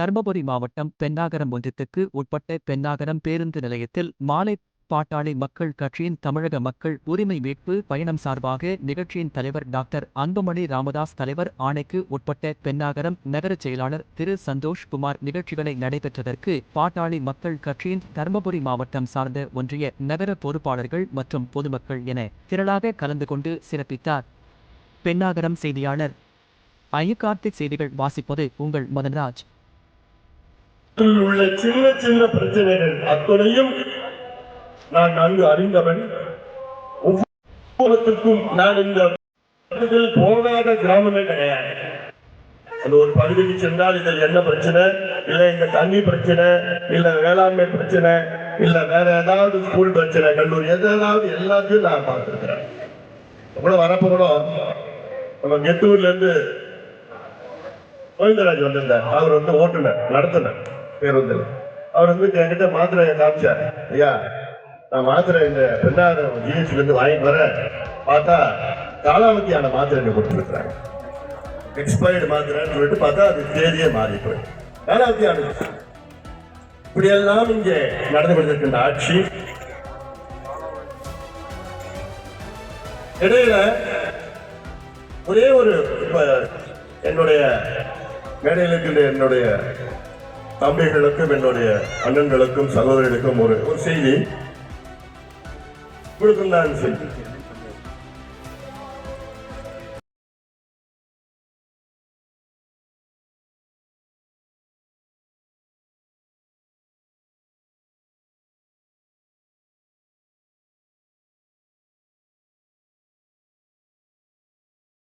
தர்மபுரி மாவட்டம் பென்னாகரம் ஒன்றியத்துக்கு உட்பட்ட பென்னாகரம் பேருந்து நிலையத்தில் மாலை பாட்டாளி மக்கள் கட்சியின் தமிழக மக்கள் உரிமை மீட்பு பயணம் சார்பாக நிகழ்ச்சியின் தலைவர் டாக்டர் அன்புமணி ராமதாஸ் தலைவர் ஆணைக்கு உட்பட்ட பென்னாகரம் நகர செயலாளர் திரு சந்தோஷ் குமார் நிகழ்ச்சிகளை நடைபெற்றதற்கு பாட்டாளி மக்கள் கட்சியின் தர்மபுரி மாவட்டம் சார்ந்த ஒன்றிய நகர பொறுப்பாளர்கள் மற்றும் பொதுமக்கள் என திரளாக கலந்து கொண்டு சிறப்பித்தார். பென்னாகரம் செய்தியாளர் ஐய கார்த்திக் செய்திகள் வாசிப்பது உங்கள் மதன்ராஜ். உள்ள சின்ன சின்ன பிரச்சனைகள் அத்தனையும் நான் நன்கு அறிந்தவன் ஒவ்வொருத்திற்கும் நான் இந்த பகுதியில் போகாத கிராமமே கிடையாது. அந்த ஒரு பகுதிக்கு சென்றால் இதில் என்ன பிரச்சனை? இல்லை இந்த தண்ணி பிரச்சனை இல்லை வேளாண்மை பிரச்சனை இல்லை வேற ஏதாவது ஸ்கூல் பிரச்சனை கல்லூரி எதாவது எல்லாத்தையும் நான் பார்த்துருக்கிறேன். கூட வரப்போ கூட நம்ம கெட்டூர்ல இருந்து கோவிந்தராஜ் வந்திருந்தார். அவர் வந்து ஓட்டுனர் நடத்துனர். பேருந்தில். அவர் வந்து என்கிட்ட மாத்திரையை காமிச்சார். ஐயா நான் மாத்திரை இந்த பெண்ணாறு ஜிஹெச்லேருந்து வாங்கிட்டு வரேன். பார்த்தா காலாவதியான மாத்திரை கொடுத்துருக்குறாங்க எக்ஸ்பயர்டு மாத்திரைன்னு சொல்லிட்டு பார்த்தா அது தேதியே மாறி போய் காலாவதியான இப்படியெல்லாம் இங்கே நடந்து கொண்டிருக்கின்ற ஆட்சி. இடையில ஒரே ஒரு இப்ப என்னுடைய மேடையில் இருக்கின்ற என்னுடைய தம்பிகளுக்கும் என்னுடைய அண்ணன்களுக்கும் சகோதரிகளுக்கும் ஒரு ஒரு செய்தி உங்களுக்கும் நான் செய்தி.